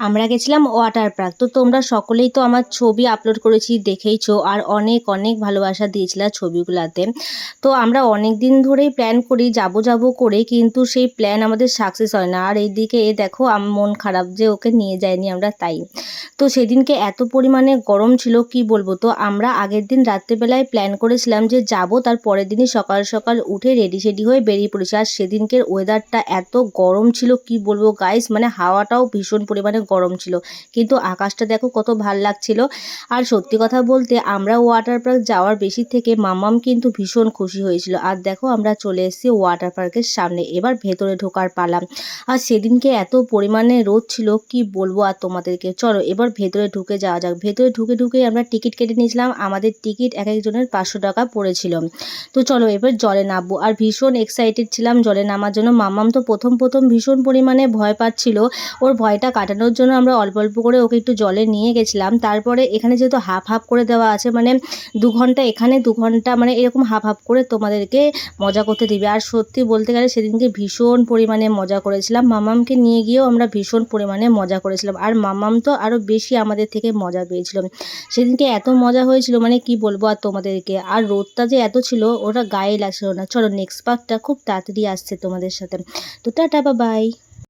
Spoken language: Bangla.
আমরা গেছিলাম ওয়াটার পার্ক তো তোমরা সকলেই তো আমার ছবি আপলোড করেছি, দেখেইছো, আর অনেক অনেক ভালোবাসা দিয়েছিল ছবিগুলাতে। তো আমরা অনেক দিন ধরেই প্ল্যান করি, যাব যাব করে, কিন্তু সেই প্ল্যান আমাদের সাকসেস হয় না। আর এইদিকে এ দেখো মন খারাপ যে ওকে নিয়ে যায়নি আমরা, তাই। তো সেদিনকে এত পরিমাণে গরম ছিল, কি বলব? তো আমরা আগের দিন রাত্রেবেলায় প্ল্যান করেছিলাম যে যাব, তার পরের দিনই সকাল সকাল উঠে রেডি সেডি হয়ে বেরিয়ে পড়েছি। আর সেদিনকের ওয়েদারটা এত গরম ছিল, কি বলব গাইস মানে হাওয়াটাও ভীষণ পরিমাণে গরম ছিল। কিন্তু আকাশটা দেখো কত ভালো লাগছিল। আর সত্যি কথা বলতে আমরা ওয়াটার পার্ক যাওয়ার বেশি থেকে মামাম কিন্তু ভীষণ খুশি হয়েছিল। আর দেখো আমরা চলে এসেছি ওয়াটার পার্কের সামনে, এবার ভেতরে ঢোকার পালাম আর সেদিনকে এত পরিমাণে রোদ ছিল, কি বলব আর তোমাদেরকে? চলো, এবার ভেতরে ঢুকে যাওয়া যাক। ভেতরে ঢুকে ঢুকে আমরা টিকিট কেটে নিয়েছিলাম। আমাদের টিকিট এক একজনের পাঁচশো টাকা পড়েছিল। তো চলো এবার জলে নামবো। আর ভীষণ এক্সাইটেড ছিলাম জলে নামার জন্য। মামাম তো প্রথম প্রথম ভীষণ পরিমাণে ভয় পাচ্ছিল। ওর ভয়টা কাটানোর জন্য আমরা অল্প অল্প করে ওকে একটু জলে নিয়ে গেছিলাম। তারপরে এখানে যেহেতু হাফ হাফ করে দেওয়া আছে মানে দু ঘণ্টা এখানে দু ঘণ্টা মানে এরকম হাফ হাফ করে তোমাদেরকে মজা করতে দিবে। আর সত্যি বলতে গেলে সেদিনকে ভীষণ পরিমাণে মজা করেছিলাম। মামামকে নিয়ে গিয়েও আমরা ভীষণ পরিমাণে মজা করেছিলাম। আর মামাম তো আরও বেশি আমাদের থেকে মজা পেয়েছিল। সেদিনকে এত মজা হয়েছিল মানে কি বলব আর তোমাদেরকে? আর রোদটা যে এত ছিল ওরা গায়ে লাগছিল না। চলো নেক্সট পার্কটা খুব তাড়াতাড়ি আসছে তোমাদের সাথে। তো টাটা বা বাই